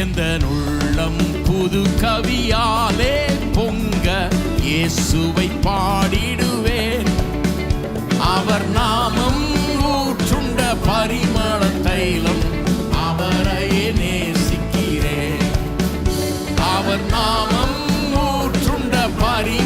எந்த உள்ளம் புது கவியாலே பொங்க இயேசுவை பாடிடுவேன். அவர் நாமம் ஊற்றுண்ட பரிமள தைலம் அவரையே நேசிக்கிறேன். அவர் நாமம் ஊற்றுண்ட பரிமள